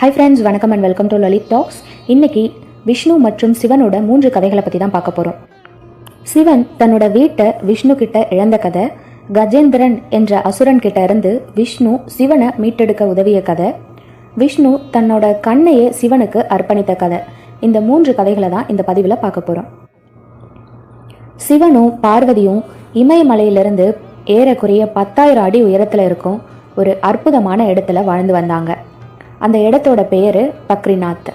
Hi friends வணக்கம் and welcome to Lalit talks இன்னைக்கு விஷ்ணு மற்றும் சிவனோட மூன்று கதைகளை பற்றி தான் பார்க்க போகிறோம் சிவன் தன்னோட வீட்டை விஷ்ணு கிட்ட இழந்த கதை கஜேந்திரன் என்ற அசுரன் கிட்ட இருந்து விஷ்ணு சிவனை மீட்டெடுக்க உதவிய கதை விஷ்ணு தன்னோட கண்ணையே சிவனுக்கு அர்ப்பணித்த கதை. இந்த மூன்று கதைகளை தான் இந்த பதிவில் பார்க்க போகிறோம் சிவனும் பார்வதியும் இமயமலையிலிருந்து ஏறக்குறைய பத்தாயிரம் அடி உயரத்தில் இருக்கும் ஒரு அற்புதமான இடத்துல வாழ்ந்து வந்தாங்க. அந்த இடத்தோட பேரு பக்ரிநாத்.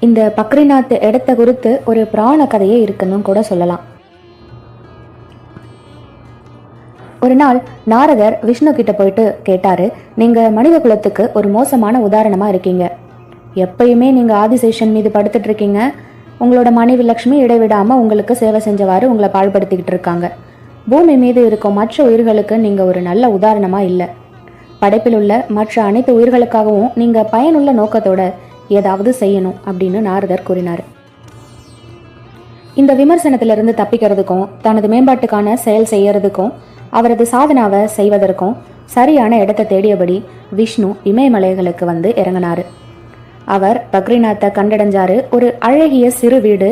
இந்த பக்ரிநாத் இடத்த குறித்து ஒரு புராண கதையே இருக்குன்னு கூட சொல்லலாம். ஒரு நாள் நாரதர் விஷ்ணு கிட்ட போயிட்டு கேட்டாரு நீங்க மனித குலத்துக்கு ஒரு மோசமான உதாரணமா இருக்கீங்க. எப்பயுமே நீங்க ஆதிசேஷன் மீது படுத்துட்டு இருக்கீங்க. உங்களோட மனைவி லக்ஷ்மி இடைவிடாம உங்களுக்கு சேவை செஞ்சவாறு உங்களை பாழ்படுத்திக்கிட்டு இருக்காங்க. பூமி மீது இருக்கும் மற்ற உயிர்களுக்கு நீங்க ஒரு நல்ல உதாரணமா இல்லை. படைப்பில் உள்ள மற்ற அனைத்து உயிர்களுக்காகவும் நீங்க பயனுள்ள நோக்கத்தோட ஏதாவது செய்யணும் அப்படின்னு நாரதர் கூறினார். இந்த விமர்சனத்திலிருந்து தப்பிக்கிறதுக்கும் தனது மேம்பாட்டுக்கான செயல் செய்யறதுக்கும் அவரது சாதனாவை செய்வதற்கும் சரியான இடத்தை தேடியபடி விஷ்ணு இமயமலைகளுக்கு வந்து இறங்கினார். அவர் பக்ரிநாத்தை கண்டடைஞ்சாரு. ஒரு அழகிய சிறு வீடு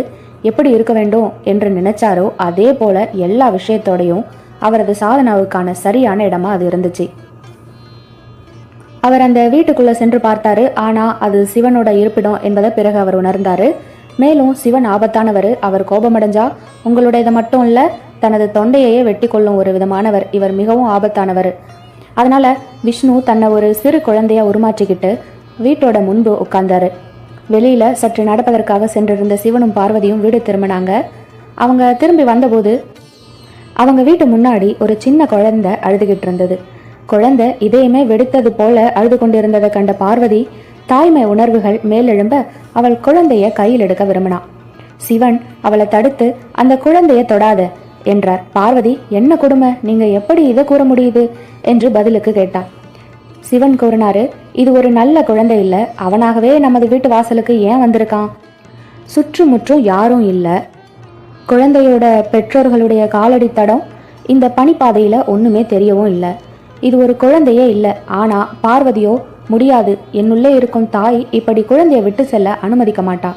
எப்படி இருக்க வேண்டும் என்று நினைச்சாரோ அதே போல எல்லா விஷயத்தோடையும் அவரது சாதனாவுக்கான சரியான இடமா அது இருந்துச்சு. அவர் அந்த வீட்டுக்குள்ள சென்று பார்த்தாரு. ஆனா அது சிவனோட இருப்பிடம் என்பதை பிறகு அவர் உணர்ந்தாரு. மேலும் சிவன் ஆபத்தானவர். அவர் கோபமடைஞ்சா உங்களுடையது மட்டும் இல்ல தனது தொண்டையையே வெட்டி கொள்ளும் ஒரு விதமானவர். இவர் மிகவும் ஆபத்தானவர். அதனால விஷ்ணு தன்னை ஒரு சிறு குழந்தையா உருமாற்றிக்கிட்டு வீட்டோட முன்பு உட்கார்ந்தாரு. வெளியில சற்று நடப்பதற்காக சென்றிருந்த சிவனும் பார்வதியும் வீடு திரும்பினாங்க. அவங்க திரும்பி வந்தபோது அவங்க வீட்டு முன்னாடி ஒரு சின்ன குழந்தை அழுதுகிட்டு இருந்தது. குழந்தை இதயமே வெடித்தது போல அழுது கொண்டிருந்ததை கண்ட பார்வதி தாய்மை உணர்வுகள் மேலெழும்ப அவள் குழந்தைய கையில் எடுக்க விரும்பினான் சிவன் அவளை தடுத்து அந்த குழந்தைய தொடாத என்றார். பார்வதி என்ன கொடுமை? நீங்க எப்படி இதை கூற முடியுது? என்று பதிலுக்கு கேட்டான் சிவன் கூறினாரு இது ஒரு நல்ல குழந்தை இல்ல அவனாகவே நமது வீட்டு வாசலுக்கு ஏன் வந்திருக்கான்? சுற்றுமுற்றும் யாரும் இல்லை. குழந்தையோட பெற்றோர்களுடைய காலடி தடம் இந்த பனிப்பாதையில ஒண்ணுமே தெரியவும் இல்லை. இது ஒரு குழந்தையே இல்லை. ஆனா பார்வதியோ முடியாது. என்னுள்ளே இருக்கும் தாய் இப்படி குழந்தையை விட்டு செல்ல அனுமதிக்க மாட்டா.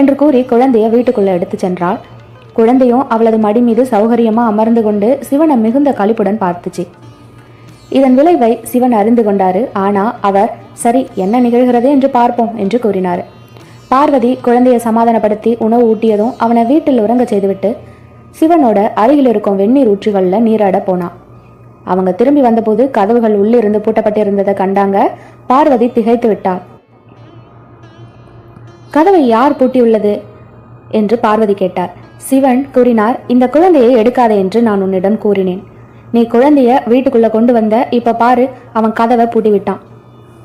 என்று கூறி குழந்தைய வீட்டுக்குள்ள எடுத்து சென்றாள். குழந்தையும் அவளது மடி மீது சௌகரியமா அமர்ந்து கொண்டு சிவனை மிகுந்த கழிப்புடன் பார்த்துச்சு. இதன் விளைவை சிவன் அறிந்து கொண்டாரு. ஆனா அவர் சரி என்ன நிகழ்கிறது என்று பார்ப்போம் என்று கூறினார். பார்வதி குழந்தையை சமாதானப்படுத்தி உணவு ஊட்டியதும் அவனை வீட்டில் உறங்க செய்துவிட்டு சிவனோட அருகில் இருக்கும் வெந்நீர் ஊற்றுகளில் நீராட போனான் அவங்க திரும்பி வந்தபோது கதவுகள் உள்ளிருந்து பூட்டப்பட்டிருந்ததை கண்டாங்க. பார்வதி திகைத்து விட்டாள் கதவை யார் பூட்டியுள்ளது? என்று பார்வதி கேட்டார். சிவன் கூறினார் இந்த குழந்தையை எடுக்காதே என்று நான் உன்னிடம் கூறினேன். நீ குழந்தைய வீட்டுக்குள்ள கொண்டு வந்த இப்ப பாரு. அவன் கதவை பூட்டி விட்டான்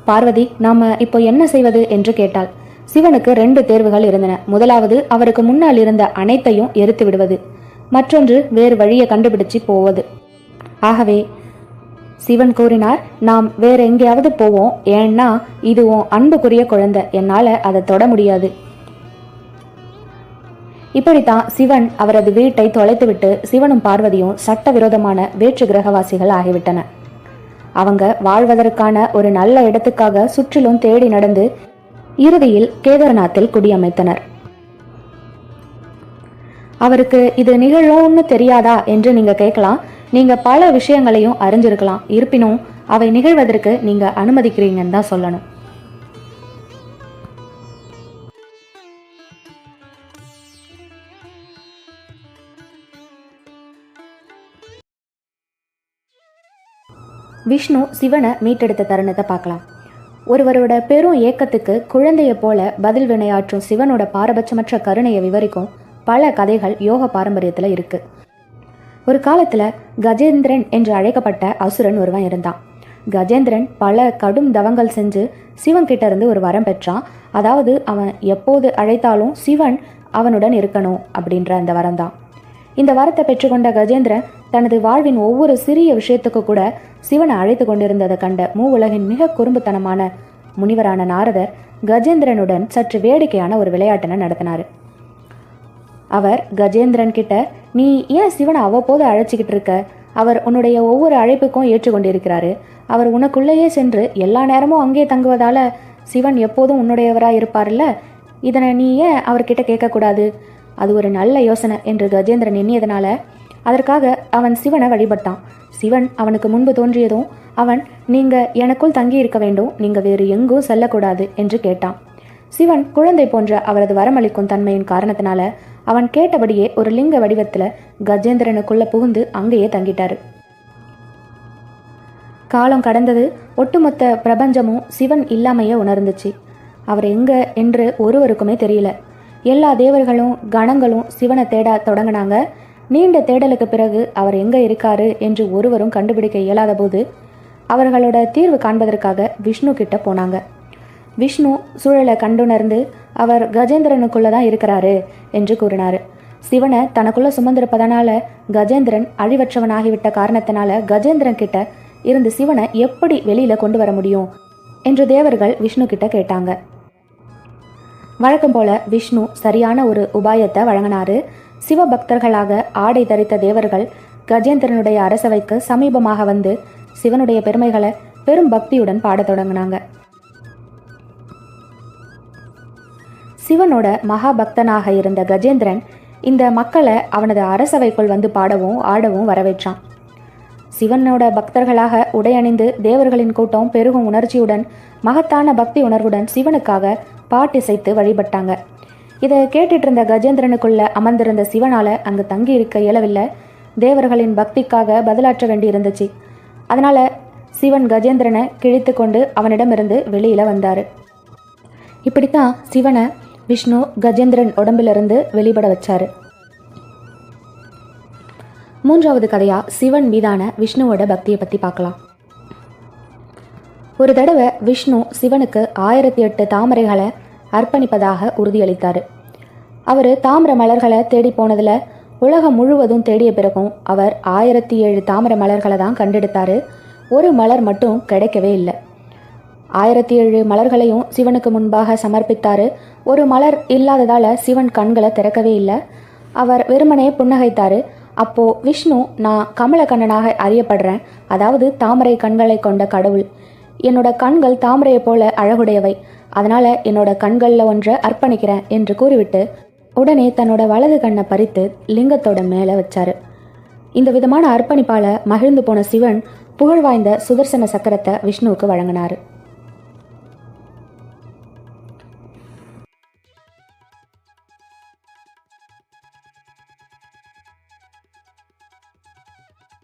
பார்வதி நாம இப்போ என்ன செய்வது? என்று கேட்டாள். சிவனுக்கு ரெண்டு தேர்வுகள் இருந்தன. முதலாவது அவருக்கு முன்னால் இருந்த அனைத்தையும் எரித்து விடுவது. மற்றொன்று வேறு வழியை கண்டுபிடிச்சு போவது. ஆகவே சிவன் கூறினார் நாம் வேற எங்கேயாவது போவோம். ஏன்னா இது உன் அன்புக்குரிய குழந்தை. என்னால அதை தொட முடியாது. இப்படித்தான் சிவன் அவரது வீட்டை தொலைத்துவிட்டு சிவனும் பார்வதியும் சட்டவிரோதமான வேற்று கிரகவாசிகள் ஆகிவிட்டன. அவங்க வாழ்வதற்கான ஒரு நல்ல இடத்துக்காக சுற்றிலும் தேடி நடந்து இறுதியில் கேதார்நாத்தில் குடியமைத்தனர். அவருக்கு இது நிகழும்னு தெரியாதா? என்று நீங்க கேட்கலாம். நீங்க பல விஷயங்களையும் அறிஞ்சிருக்கலாம். இருப்பினும் அவை நிகழ்வதற்கு நீங்க அனுமதிக்கிறீங்கன்னு தான் சொல்லணும். விஷ்ணு சிவனை மீட்டெடுத்த தருணத்தை பார்க்கலாம். ஒருவரோட பெரும் ஏக்கத்துக்கு குழந்தைய போல பதில் வினையாற்றும் சிவனோட பாரபட்சமற்ற கருணையை விவரிக்கும் பல கதைகள் யோக பாரம்பரியத்தில் இருக்கு. ஒரு காலத்துல கஜேந்திரன் என்று அழைக்கப்பட்ட அசுரன் ஒருவன் இருந்தான். கஜேந்திரன் பல கடும் தவங்கள் செஞ்சு சிவன் கிட்ட இருந்து ஒரு வரம் பெற்றான். அதாவது அவன் எப்போது அழைத்தாலும் சிவன் அவனுடன் இருக்கணும் அப்படின்ற அந்த வரம் தான் இந்த வரத்தை பெற்றுக்கொண்ட கஜேந்திரன் தனது வாழ்வின் ஒவ்வொரு சிறிய விஷயத்துக்கு கூட சிவனை அழைத்து கொண்டிருந்ததை கண்ட மூவுலகின் மிக குறும்புத்தனமான முனிவரான நாரதர் கஜேந்திரனுடன் சற்று வேடிக்கையான ஒரு விளையாட்டினை நடத்தினார். அவர் கஜேந்திரன் கிட்ட நீ ஏன் சிவனை அவ்வப்போது அழைச்சிக்கிட்டு இருக்க? அவர் உன்னுடைய ஒவ்வொரு அழைப்புக்கும் ஏற்றுக்கொண்டிருக்கிறாரு. அவர் உனக்குள்ளேயே சென்று எல்லா நேரமும் அங்கே தங்குவதால சிவன் எப்போதும் உன்னுடையவராக இருப்பார்ல? இதனை நீ ஏன் அவர்கிட்ட கேட்கக்கூடாது? அது ஒரு நல்ல யோசனை என்று கஜேந்திரன் எண்ணியதனால அதற்காக அவன் சிவனை வழிபட்டான். சிவன் அவனுக்கு முன்பு தோன்றியதும் அவன் நீங்க எனக்குள் தங்கி இருக்க வேண்டும். நீங்க வேறு எங்கும் செல்லக்கூடாது என்று கேட்டான். சிவன் குழந்தை போன்ற அவரது வரமளிக்கும் தன்மையின் காரணத்தினால அவன் கேட்டபடியே ஒரு லிங்க வடிவத்தில் கஜேந்திரனுக்குள்ள புகுந்து அங்கேயே தங்கிட்டாரு. காலம் கடந்தது ஒட்டுமொத்த பிரபஞ்சமும் சிவன் இல்லாமையே உணர்ந்துச்சு. அவர் எங்க என்று ஒருவருக்குமே தெரியல. எல்லா தேவர்களும் கணங்களும் சிவனை தேட தொடங்கினாங்க. நீண்ட தேடலுக்கு பிறகு அவர் எங்க இருக்காரு என்று ஒருவரும் கண்டுபிடிக்க இயலாத போது அவர்களோட தீர்வு காண்பதற்காக விஷ்ணு கிட்ட போனாங்க. விஷ்ணு சூழலை கண்டுணர்ந்து அவர் கஜேந்திரனுக்குள்ள தான் இருக்கிறாரு என்று கூறினார். சிவனை தனக்குள்ளே சுமந்திருப்பதனால கஜேந்திரன் அழிவற்றவனாகிவிட்ட காரணத்தினால கஜேந்திரன் கிட்ட இருந்து சிவனை எப்படி வெளியில கொண்டு வர முடியும் என்று தேவர்கள் விஷ்ணு கிட்ட கேட்டாங்க. வழக்கம் போல விஷ்ணு சரியான ஒரு உபாயத்தை வழங்கினாரு. சிவபக்தர்களாக ஆடை தரித்த தேவர்கள் கஜேந்திரனுடைய அரசவைக்கு சமீபமாக வந்து சிவனுடைய பெருமைகளை பெரும் பக்தியுடன் பாடத் தொடங்கினாங்க. சிவனோட மகாபக்தனாக இருந்த கஜேந்திரன் இந்த மக்களை அவனது அரசவைக்குள் வந்து பாடவும் ஆடவும் வரவேற்றான். சிவனோட பக்தர்களாக உடையணிந்து தேவர்களின் கூட்டம் பெருகும் உணர்ச்சியுடன் மகத்தான பக்தி உணர்வுடன் சிவனுக்காக பாட்டிசைத்து வழிபட்டாங்க. இதை கேட்டுட்டு இருந்த கஜேந்திரனுக்குள்ள அமர்ந்திருந்த சிவனால அங்கு தங்கி இருக்க இயலவில்லை. தேவர்களின் பக்திக்காக பதிலாற்ற வேண்டி இருந்துச்சு அதனால சிவன் கஜேந்திரனை கிழித்து கொண்டு அவனிடமிருந்து வெளியில வந்தாரு. இப்படித்தான் சிவனை விஷ்ணு கஜேந்திரன் உடம்பிலிருந்து வெளிப்பட வச்சாரு. மூன்றாவது கதையா சிவன் மீதான விஷ்ணுவோட பக்தியை பத்தி பார்க்கலாம். ஒரு தடவை விஷ்ணு சிவனுக்கு ஆயிரத்தி எட்டு தாமரைகளை அர்ப்பணிப்பதாக உறுதியளித்தார். அவர் தாமிர மலர்களை தேடி போனதில் உலகம் முழுவதும் தேடிய பிறகும் அவர் ஆயிரத்தி ஏழு தாமர மலர்களை தான் கண்டெடுத்தார். ஒரு மலர் மட்டும் கிடைக்கவே இல்லை. ஆயிரத்தி ஏழு மலர்களையும் சிவனுக்கு முன்பாக சமர்ப்பித்தாரு. ஒரு மலர் இல்லாததால சிவன் கண்களை திறக்கவே இல்லை. அவர் வெறுமனே புன்னகைத்தாரு. அப்போ விஷ்ணு நான் கமலக்கண்ணனாக அறியப்படுறேன். அதாவது தாமரை கண்களை கொண்ட கடவுள். என்னோட கண்கள் தாமரையை போல அழகுடையவை. அதனால என்னோட கண்களில் ஒன்றை அர்ப்பணிக்கிறேன் என்று கூறிவிட்டு உடனே தன்னோட வலது கண்ணை பறித்து லிங்கத்தோட மேலே வச்சாரு. இந்த விதமான அர்ப்பணிப்பால மகிழ்ந்து போன சிவன் புகழ்வாய்ந்த சுதர்சன சக்கரத்தை விஷ்ணுவுக்கு வழங்கினாரு.